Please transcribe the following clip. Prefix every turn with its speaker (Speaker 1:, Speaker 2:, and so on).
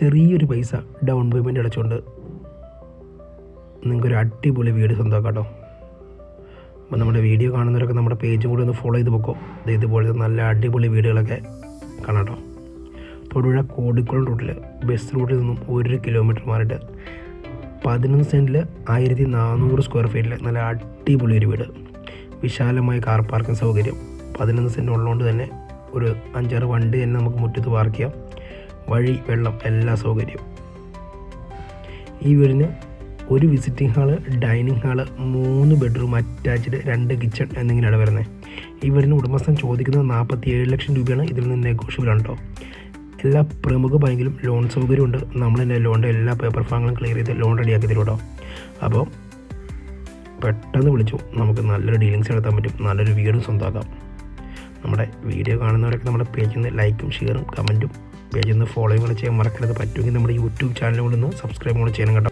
Speaker 1: ചെറിയൊരു പൈസ down payment അടച്ചുകൊണ്ട് നിങ്ങൾക്കൊരു അടിപൊളി വീട് സ്വന്തമാക്കാം അപ്പോൾ നമ്മുടെ വീഡിയോ കാണുന്നവരൊക്കെ നമ്മുടെ പേജും കൂടി ഒന്ന് ഫോളോ ചെയ്ത് പൊക്കോ ഇതുപോലത്തെ നല്ല അടിപൊളി വീടുകളൊക്കെ കാണാട്ടോ തൊടുപുഴ കോടിക്കുളം റൂട്ടിൽ ബസ് റൂട്ടിൽ നിന്നും ഒരു കിലോമീറ്റർ മാറിയിട്ട് പതിനൊന്ന് സെന്റിൽ ആയിരത്തി നാനൂറ് സ്ക്വയർ ഫീറ്റിൽ നല്ല അടിപൊളി ഒരു വീട്. വിശാലമായ കാർ പാർക്കിംഗ് സൗകര്യം. പതിനൊന്ന് സെന്റ് ഉള്ളതുകൊണ്ട് തന്നെ ഒരു അഞ്ചാറ് വണ്ടി തന്നെ നമുക്ക് മുറ്റത്ത് പാർക്ക് ചെയ്യാം. വഴി വെള്ളം എല്ലാ സൗകര്യവും. ഈ വീടിന് ഒരു വിസിറ്റിംഗ് ഹാൾ ഡൈനിങ് ഹാൾ മൂന്ന് ബെഡ്റൂം അറ്റാച്ച്ഡ് രണ്ട് കിച്ചൺ എന്നിങ്ങനെയാണ് വരുന്നത്. ഈ വീടിന് ഉടമസ്ഥൻ ചോദിക്കുന്നത് നാൽപ്പത്തി ഏഴ് ലക്ഷം രൂപയാണ്. ഇതിൽ നിന്ന് നെഗോഷ്യബിൾ ആണ് എല്ലാ പ്രമുഖ ബാങ്കിലും ലോൺ സൗകര്യമുണ്ട്. നമ്മൾ തന്നെ ലോണിന്റെ എല്ലാ പേപ്പർ ഫാങ്ങളും ക്ലിയർ ചെയ്ത് ലോൺ റെഡിയാക്കി തരും അപ്പോൾ പെട്ടെന്ന് വിളിച്ചു. നമുക്ക് നല്ലൊരു ഡീലിങ്സ് നടത്താൻ പറ്റും. നല്ലൊരു വീടും സ്വന്തമാക്കാം. നമ്മുടെ വീഡിയോ കാണുന്നവരൊക്കെ നമ്മുടെ പേജിൽ നിന്ന് ലൈക്കും ഷെയറും കമന്റും പേജിൽ ഫോളോ ചെയ്യാൻ മറക്കരുത്. പറ്റുമെങ്കിൽ നമ്മുടെ യൂട്യൂബ് ചാനൽ കൂടെ ഒന്ന് സബ്സ്ക്രൈബ് കൂടെ ചെയ്യണം കേട്ടോ.